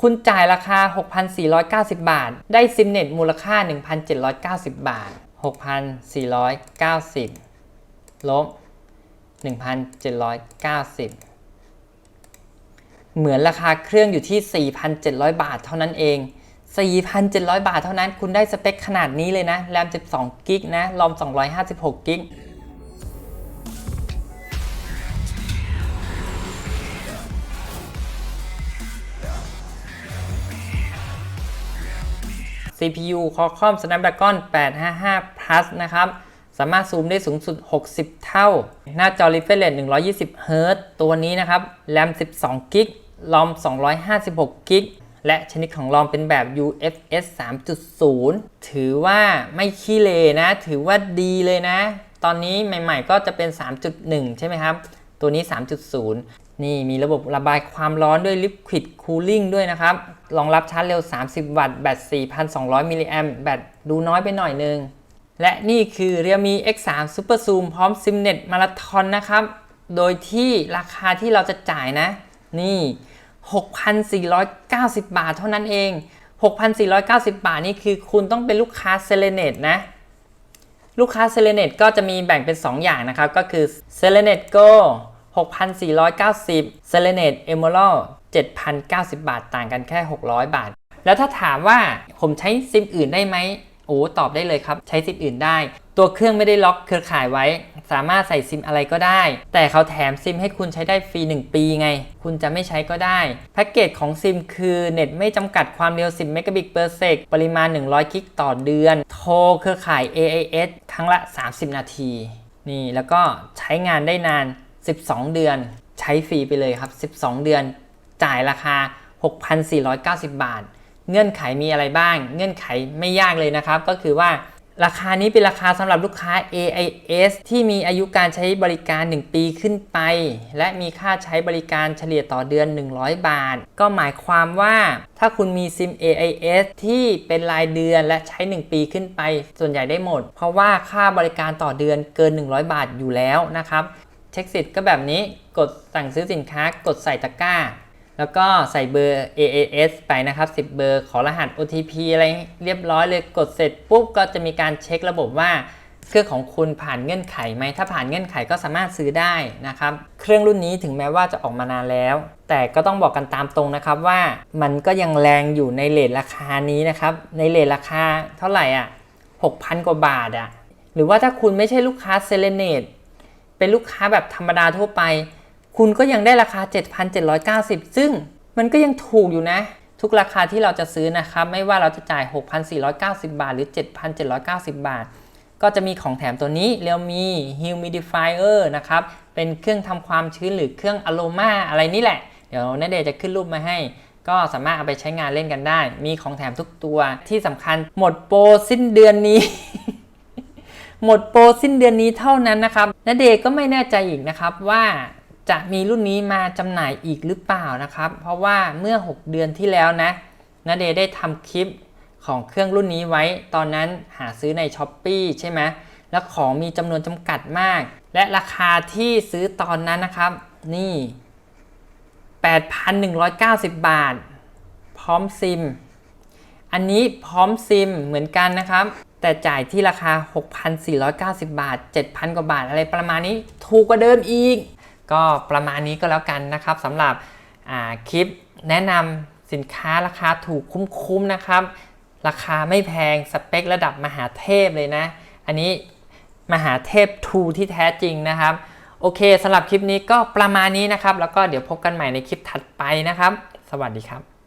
คุณจ่ายราคา 6,490 บาท ได้ซิมเน็ตมูลค่า 1,790 บาท 6,490 ลบ 1,790 เหมือนราคาเครื่องอยู่ที่ 4,700 บาทเท่านั้นเอง 4,700 บาทเท่านั้น คุณได้สเปคขนาดนี้เลยนะ แรม 12 กิกนะ รอม 256 กิก CPU Qualcomm Snapdragon 855 Plus นะครับ สามารถซูมได้สูงสุด 60 เท่า หน้าจอ refresh rate 120 Hz ตัวนี้นะครับแรม12 g b รอม256 g b และชนิดของรอมเป็นแบบ UFS 3.0 ถือว่าไม่ขี้เลนะ ถือว่าดีเลยนะ ตอนนี้ใหม่ๆก็จะเป็น 3.1 ใช่ไหมครับ ตัวนี้ 3.0 นี่มีระบบระบายความร้อนด้วย Liquid Cooling ด้วยนะครับ รองรับชาร์จเร็ว 30 วัตต์ แบต 4,200 มิลลิแอมป์ แบตดูน้อยไปหน่อยนึง และนี่คือ Realme X3 Super Zoom พร้อม SIMNet Marathon นะครับ โดยที่ราคาที่เราจะจ่ายนะ นี่ 6,490 บาทเท่านั้นเอง 6,490 บาทนี่คือคุณต้องเป็นลูกค้า s e l e n e t นะ ลูกค้า s e l e n e t ก็จะมีแบ่งเป็น 2 อย่างนะครับ ก็คือ s e l e n e t Go 6,490 s e l e n e t Emerald 7,090 บาท ต่างกันแค่ 600 บาท แล้วถ้าถามว่าผมใช้ซิมอื่นได้ไหมโอ้ตอบได้เลยครับ ใช้ซิมอื่นได้ ตัวเครื่องไม่ได้ล็อกเครือข่ายไว้ สามารถใส่ซิมอะไรก็ได้ แต่เขาแถมซิมให้คุณใช้ได้ฟรี 1 ปีไง คุณจะไม่ใช้ก็ได้ แพ็กเกจของซิมคือเน็ตไม่จำกัดความเร็ว 10 เมกะบิตเปอร์เซกปริมาณ 100 กิกต่อเดือน โทรเครือข่าย AIS ครั้งละ 30 นาที นี่แล้วก็ใช้งานได้นาน 12 เดือน ใช้ฟรีไปเลยครับ 12 เดือน จ่ายราคา 6,490 บาท เงื่อนไขมีอะไรบ้าง เงื่อนไขไม่ยากเลยนะครับ ก็คือว่าราคานี้เป็นราคาสำหรับลูกค้า AIS ที่มีอายุการใช้บริการ 1 ปีขึ้นไป และมีค่าใช้บริการเฉลี่ยต่อเดือน 100 บาท ก็หมายความว่าถ้าคุณมีซิม AIS ที่เป็นรายเดือนและใช้ 1 ปีขึ้นไป ส่วนใหญ่ได้หมด เพราะว่าค่าบริการต่อเดือนเกิน 100 บาทอยู่แล้วนะครับ เช็คสิทธิ์ก็แบบนี้กดสั่งซื้อสินค้ากดใส่ตะกร้า แล้วก็ใส่เบอร์ AAS ไปนะครับ 10 เบอร์ขอรหัส OTP อะไรเรียบร้อยเลยกดเสร็จปุ๊บก็จะมีการเช็คระบบว่าเครื่องของคุณผ่านเงื่อนไขไหม ถ้าผ่านเงื่อนไขก็สามารถซื้อได้นะครับ เครื่องรุ่นนี้ถึงแม้ว่าจะออกมานานแล้ว แต่ก็ต้องบอกกันตามตรงนะครับว่ามันก็ยังแรงอยู่ในเลทราคานี้นะครับ ในเลทราคาเท่าไหร่อะ 6,000 กว่าบาทอะ หรือว่าถ้าคุณไม่ใช่ลูกค้าเซเลเนต เป็นลูกค้าแบบธรรมดาทั่วไป คุณก็ยังได้ราคา 7,790 ซึ่งมันก็ยังถูกอยู่นะ ทุกราคาที่เราจะซื้อนะครับ ไม่ว่าเราจะจ่าย 6,490 บาท หรือ 7,790 บาท ก็จะมีของแถมตัวนี้ Realme Humidifier นะครับ เป็นเครื่องทำความชื้นหรือเครื่อง Aroma อะไรนี่แหละ เดี๋ยวนาเดย์จะขึ้นรูปมาให้ก็สามารถเอาไปใช้งานเล่นกันได้ มีของแถมทุกตัวที่สำคัญหมดโปรสิ้นเดือนนี้ หมดโปรสิ้นเดือนนี้เท่านั้นนะครับนาเดชน์ก็ไม่แน่ใจอีกนะครับว่าจะมีรุ่นนี้มาจำหน่ายอีกหรือเปล่านะครับ เพราะว่าเมื่อ 6 เดือนที่แล้วนะนาเดชน์ได้ทำคลิปของเครื่องรุ่นนี้ไว้ ตอนนั้นหาซื้อในช้อปปีใช่ไหมแล้วของมีจำนวนจำกัดมาก และราคาที่ซื้อตอนนั้นนะครับ นี่ 8,190 บาท พร้อมซิม อันนี้พร้อมซิมเหมือนกันนะครับ แต่จ่ายที่ราคา 6,490 บาท 7,000 กว่าบาท อะไรประมาณนี้ถูกกว่าเดิมอีก ก็ประมาณนี้ก็แล้วกันนะครับสำหรับคลิปแนะนำสินค้าราคาถูกคุ้มๆนะครับ ราคาไม่แพงสเปคระดับมหาเทพเลยนะ อันนี้มหาเทพ2ที่แท้จริงนะครับ โอเคสำหรับคลิปนี้ก็ประมาณนี้นะครับ แล้วก็เดี๋ยวพบกันใหม่ในคลิปถัดไปนะครับ สวัสดีครับ